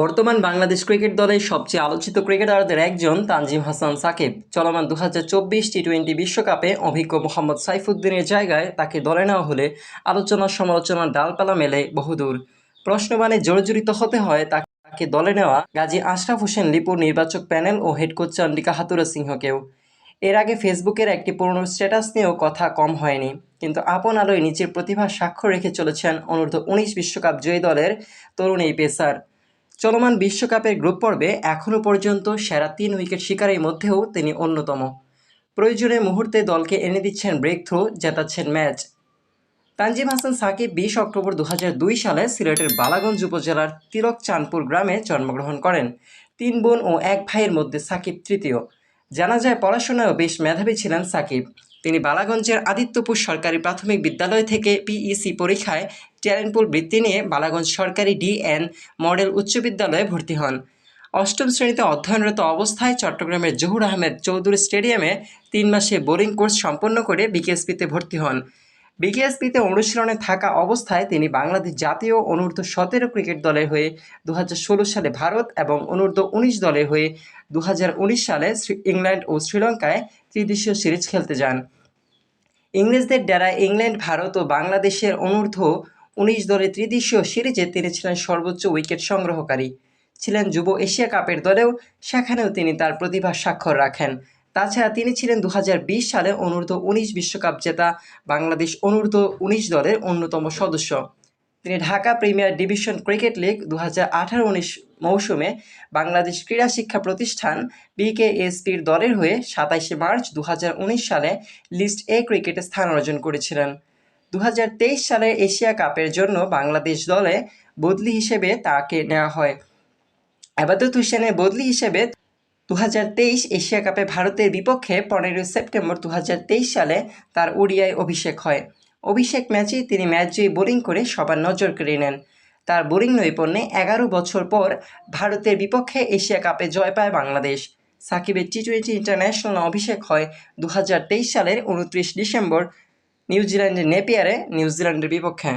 বর্তমান বাংলাদেশ ক্রিকেট দলের সবচেয়ে আলোচিত ক্রিকেটারদের একজন তানজিম হাসান সাকিব। চলমান দু হাজার চব্বিশ টি টোয়েন্টি বিশ্বকাপে অভিজ্ঞ মোহাম্মদ সাইফুদ্দিনের জায়গায় তাকে দলে নেওয়া হলে আলোচনা সমালোচনার ডালপালা মেলে বহুদূর। প্রশ্নবাণে জর্জরিত হতে হয় তাকে দলে নেওয়া গাজী আশরাফ হোসেন লিপুর নির্বাচক প্যানেল ও হেড কোচ চন্ডিকা হাতুরা সিংহকেও। এর আগে ফেসবুকের একটি পুরনো স্ট্যাটাস নিয়েও কথা কম হয়নি। কিন্তু আপন আলোয় নিজের প্রতিভার স্বাক্ষর রেখে চলেছেন অনূর্ধ্ব উনিশ বিশ্বকাপ জয়ী দলের তরুণ এই পেসার। চলমান বিশ্বকাপের গ্রুপ পর্বে এখনও পর্যন্ত সেরা তিন উইকেট শিকারের মধ্যেও তিনি অন্যতম। প্রয়োজনে মুহূর্তে দলকে এনে দিচ্ছেন ব্রেক থ্রু জেতাচ্ছেন ম্যাচ তানজিম হাসান সাকিব বিশ অক্টোবর দু হাজার দুই সালে সিলেটের বালাগঞ্জ উপজেলার তিলক চাঁদপুর গ্রামে জন্মগ্রহণ করেন। তিন বোন ও এক ভাইয়ের মধ্যে সাকিব তৃতীয়। জানা যায় পড়াশোনায়ও বেশ মেধাবী ছিলেন সাকিব। তিনি বালাগঞ্জের আদিত্যপুর সরকারি প্রাথমিক বিদ্যালয় থেকে পিইসি পরীক্ষায় ট্যালেন্ট পুল বৃত্তি নিয়ে বালাগঞ্জ সরকারি ডিএন মডেল উচ্চ বিদ্যালয়ে ভর্তি হন। অষ্টম শ্রেণীতে অধ্যয়নরত অবস্থায় চট্টগ্রামের জহুর আহমেদ চৌধুরী স্টেডিয়ামে তিন মাসে বোলিং কোর্স সম্পন্ন করে বিকেএসপিতে ভর্তি হন। বিকেএসপিতে অনুশীলনে থাকা অবস্থায় তিনি বাংলাদেশ জাতীয় অনূর্ধ্ব সতেরো ক্রিকেট দলের হয়ে দু হাজার ষোলো সালে ভারত এবং অনূর্ধ্ব উনিশ দলের হয়ে দু হাজার উনিশ সালে ইংল্যান্ড ও শ্রীলঙ্কায় ত্রিদেশীয় সিরিজ খেলতে যান। ইংরেজদের ডেরায় ইংল্যান্ড, ভারত ও বাংলাদেশের অনূর্ধ্ব উনিশ দলের ত্রিদেশীয় সিরিজে তিনি ছিলেন সর্বোচ্চ উইকেট সংগ্রহকারী। ছিলেন যুব এশিয়া কাপের দলেও সেখানেও তিনি তার প্রতিভা স্বাক্ষর রাখেন। তাছাড়া তিনি ছিলেন দু হাজার বিশ সালে অনূর্ধ্ব উনিশ বিশ্বকাপ জেতা বাংলাদেশ অনূর্ধ্ব উনিশ দলের অন্যতম সদস্য। তিনি Dhaka premier division cricket league দু হাজার আঠারো উনিশ মৌসুমে বাংলাদেশ ক্রীড়া শিক্ষা প্রতিষ্ঠান বিকেএসপির দলের হয়ে সাতাইশে মার্চ দু হাজার উনিশ সালে লিস্ট এ ক্রিকেটে স্থান অর্জন করেছিলেন। দু সালের এশিয়া কাপের জন্য বাংলাদেশ দলে বদলি হিসেবে তাকে নেওয়া হয়। আবাদত হোসেনের বদলি হিসেবে দু হাজার তেইশ এশিয়া কাপে ভারতের বিপক্ষে পনেরোই সেপ্টেম্বর দু হাজার তেইশ সালে তার ওডিআই অভিষেক হয়। অভিষেক ম্যাচে তিনি ম্যাচ জয়ী বোলিং করে সবার নজর কেড়ে নেন। তার বোলিং নৈপুণ্যে এগারো বছর পর ভারতের বিপক্ষে এশিয়া কাপে জয় পায় বাংলাদেশ। সাকিবের টি টোয়েন্টি ইন্টারন্যাশনাল অভিষেক হয় দু হাজার তেইশ সালের উনত্রিশ ডিসেম্বর নিউজিল্যান্ডের নেপিয়ারে নিউজিল্যান্ডের বিপক্ষে।